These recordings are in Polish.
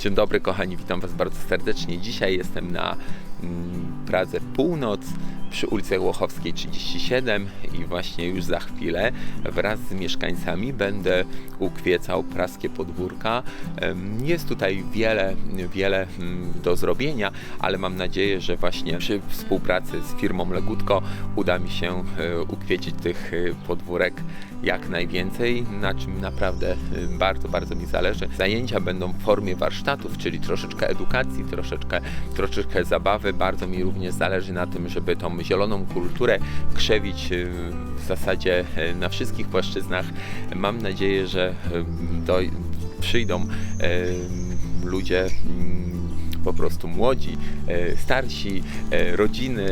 Dzień dobry kochani, witam Was bardzo serdecznie. Dzisiaj jestem na mm, Pradze Północ przy ulicy Łochowskiej 37 i właśnie już za chwilę wraz z mieszkańcami będę ukwiecał praskie podwórka. Jest tutaj wiele, wiele mm, do zrobienia, ale mam nadzieję, że właśnie przy współpracy z firmą Legutko uda mi się e, ukwiecić tych e, podwórek jak najwięcej, na czym naprawdę y, bardzo, bardzo mi zależy. Zajęcia będą w formie warsztatów, czyli troszeczkę edukacji, troszeczkę, troszeczkę zabawy. Bardzo mi również zależy na tym, żeby tą zieloną kulturę krzewić y, w zasadzie y, na wszystkich płaszczyznach. Mam nadzieję, że y, do, przyjdą y, ludzie mm, po prostu młodzi, e, starsi, e, rodziny.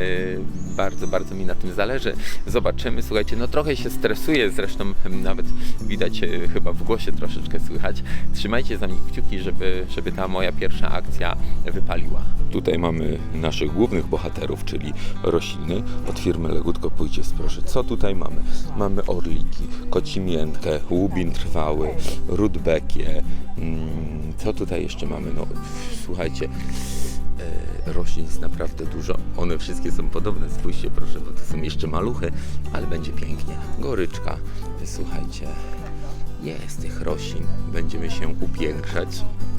Bardzo, bardzo mi na tym zależy. Zobaczymy. Słuchajcie, no trochę się stresuję, zresztą em, nawet widać e, chyba w głosie troszeczkę słychać. Trzymajcie za mnie kciuki, żeby, żeby ta moja pierwsza akcja wypaliła. Tutaj mamy naszych głównych bohaterów, czyli rośliny od firmy Legutko Pójdzie proszę. Co tutaj mamy? Mamy orliki, kocimiętkę, łubin trwały, rudbekie. Mm, co tutaj jeszcze mamy? No, słuchajcie, roślin jest naprawdę dużo. One wszystkie są podobne. Spójrzcie proszę, bo to są jeszcze maluchy, ale będzie pięknie. Goryczka, słuchajcie, jest tych roślin. Będziemy się upiększać.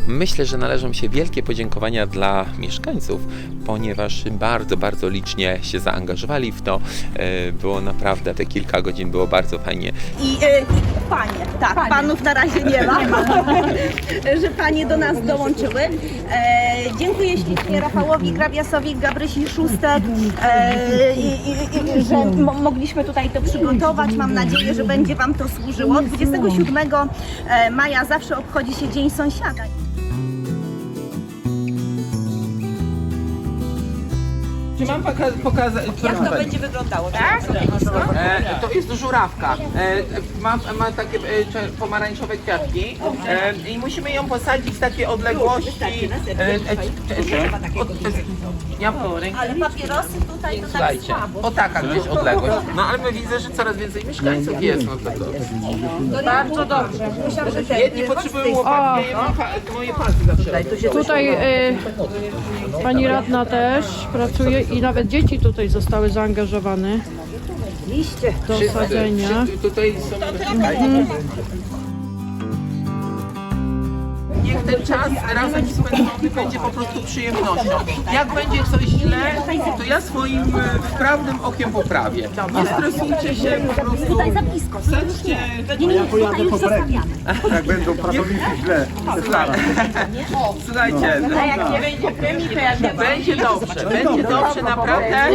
Myślę, że należą się wielkie podziękowania dla mieszkańców, ponieważ bardzo, bardzo licznie się zaangażowali w to. E, Było naprawdę te kilka godzin, było bardzo fajnie. I e, panie, tak, panów na razie nie ma, że panie do nas dołączyły. E, dziękuję ślicznie Rafałowi Grabiasowi, Gabrysi Szóstek, e, że mo mogliśmy tutaj to przygotować. Mam nadzieję, że będzie Wam to służyło. 27 e, maja zawsze obchodzi się Dzień Sąsiada. Czy mam poka- pokazać? Jak to będzie wyglądało? Tak? E, to jest żurawka. E, ma, ma takie e, pomarańczowe kwiatki e, i musimy ją posadzić w takiej odległości. E, e, od, ja Ale papierosy tutaj to tak Słuchajcie, słabo. o taka gdzieś odległość. No ale my widzę, że coraz więcej mieszkańców jest. No to, to. Bardzo dobrze. Myślałam, że te, Jedni potrzebują łopatki, ja mam pa, moje palce zawsze. Tutaj y, pani radna też pracuje i nawet dzieci tutaj zostały zaangażowane do sadzenia. Wszyscy tutaj są. Niech ten czas razem spędzony będzie po prostu przyjemnością. Jak będzie coś źle, to ja swoim e, wprawnym okiem poprawię. Nie stresujcie się, po prostu Tutaj za blisko. sedźcie. Nie, tutaj już zostawiamy. Jak będą pracownicy źle. Słuchajcie, no, jak nie będzie premii, to jak będzie dobrze, będzie dobrze naprawdę.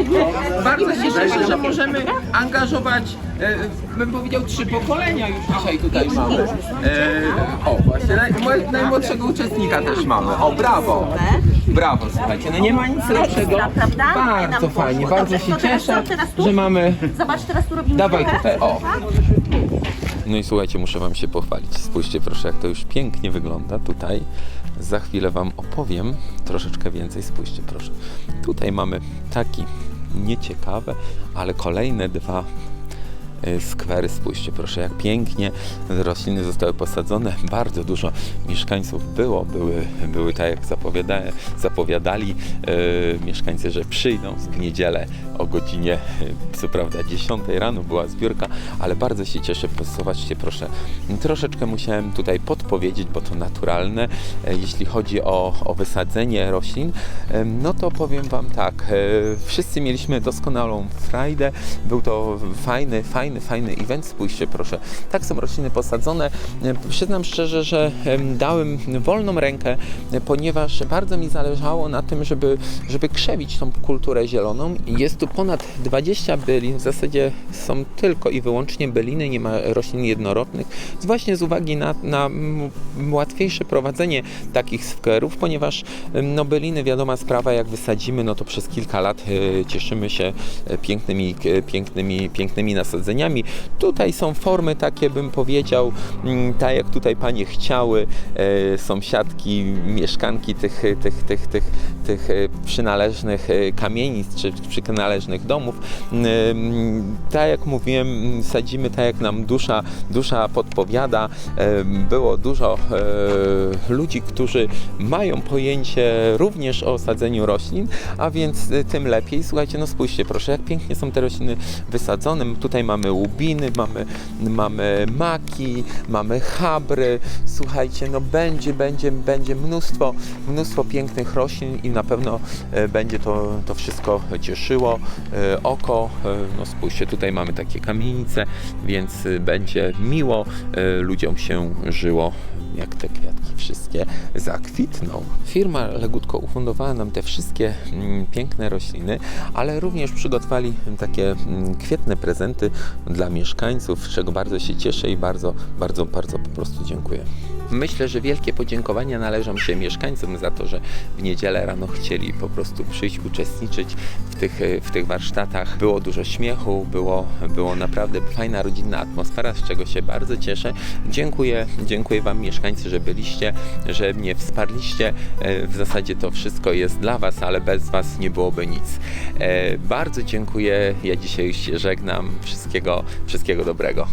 Bardzo się cieszę, że możemy angażować, e, bym powiedział, trzy pokolenia już dzisiaj tutaj mamy. E, o, właśnie, naj, najmłodszego uczestnika też mamy. O, brawo. Brawo, słuchajcie, no nie ma nic lepszego. prawda? Bardzo fajnie, bardzo Dobrze, się to teraz cieszę, co, teraz tu? że mamy... Zobacz, teraz tu robimy Dawaj trochę. tutaj, o. No i słuchajcie, muszę Wam się pochwalić. Spójrzcie proszę, jak to już pięknie wygląda tutaj. Za chwilę Wam opowiem troszeczkę więcej. Spójrzcie proszę. Tutaj mamy taki nieciekawe, ale kolejne dwa skwery. Spójrzcie proszę, jak pięknie rośliny zostały posadzone. Bardzo dużo mieszkańców było, były, były tak jak zapowiada, zapowiadali y, mieszkańcy, że przyjdą w niedzielę o godzinie, y, co prawda 10 rano była zbiórka, ale bardzo się cieszę, zobaczcie proszę, troszeczkę musiałem tutaj podpowiedzieć, bo to naturalne, e, jeśli chodzi o, o wysadzenie roślin, no to powiem Wam tak, wszyscy mieliśmy doskonałą frajdę, był to fajny, fajny, fajny event, spójrzcie proszę, tak są rośliny posadzone, przyznam szczerze, że em, dałem wolną rękę, ponieważ bardzo mi zależało na tym, żeby, żeby krzewić tą kulturę zieloną. Jest tu ponad 20 bylin, w zasadzie są tylko i wyłącznie byliny, nie ma roślin jednorodnych, właśnie z uwagi na, na łatwiejsze prowadzenie takich skwerów, ponieważ no, byliny, wiadoma sprawa, jak wysadzimy, no to przez kilka lat e, cieszymy się e, pięknymi, e, pięknymi, pięknymi nasadzeniami nasadzeniami. Tutaj są formy takie, bym powiedział, mm, tak jak tutaj panie chciały, e, sąsiadki, mieszkanki tych, tych, tych, tych, tych e, przynależnych e, kamienic czy przynależnych domów. Mm, Tak jak mówiłem, mm, sadzimy tak jak nam dusza, dusza podpowiada. Było dużo e, ludzi, którzy mają pojęcie również o sadzeniu roślin, a więc tym lepiej. Słuchajcie, no spójrzcie proszę, jak pięknie są te rośliny wysadzone. Tutaj mamy łubiny, mamy, mamy maki, mamy chabry. Słuchajcie, no będzie, będzie, będzie mnóstwo, mnóstwo pięknych roślin i na pewno e, będzie to, to wszystko cieszyło e, oko. E, No spójrzcie, tutaj mamy takie kamienice, więc będzie miło ludziom się żyło, jak te kwiatki wszystkie zakwitną. Firma Legutko ufundowała nam te wszystkie mm, piękne rośliny, ale również przygotowali takie mm, kwietne prezenty dla mieszkańców, z czego bardzo się cieszę i bardzo, bardzo, bardzo po prostu dziękuję. Myślę, że wielkie podziękowania należą się mieszkańcom za to, że w niedzielę rano chcieli po prostu przyjść, uczestniczyć w tych, w tych warsztatach. Było dużo śmiechu, było, było naprawdę fajna rodzinna atmosfera, z czego się bardzo cieszę. Dziękuję, dziękuję Wam mieszkańcy, że byliście, że mnie wsparliście. E, W zasadzie to wszystko jest dla Was, ale bez Was nie byłoby nic. E, Bardzo dziękuję. Ja dzisiaj się żegnam. Wszystkiego, wszystkiego dobrego.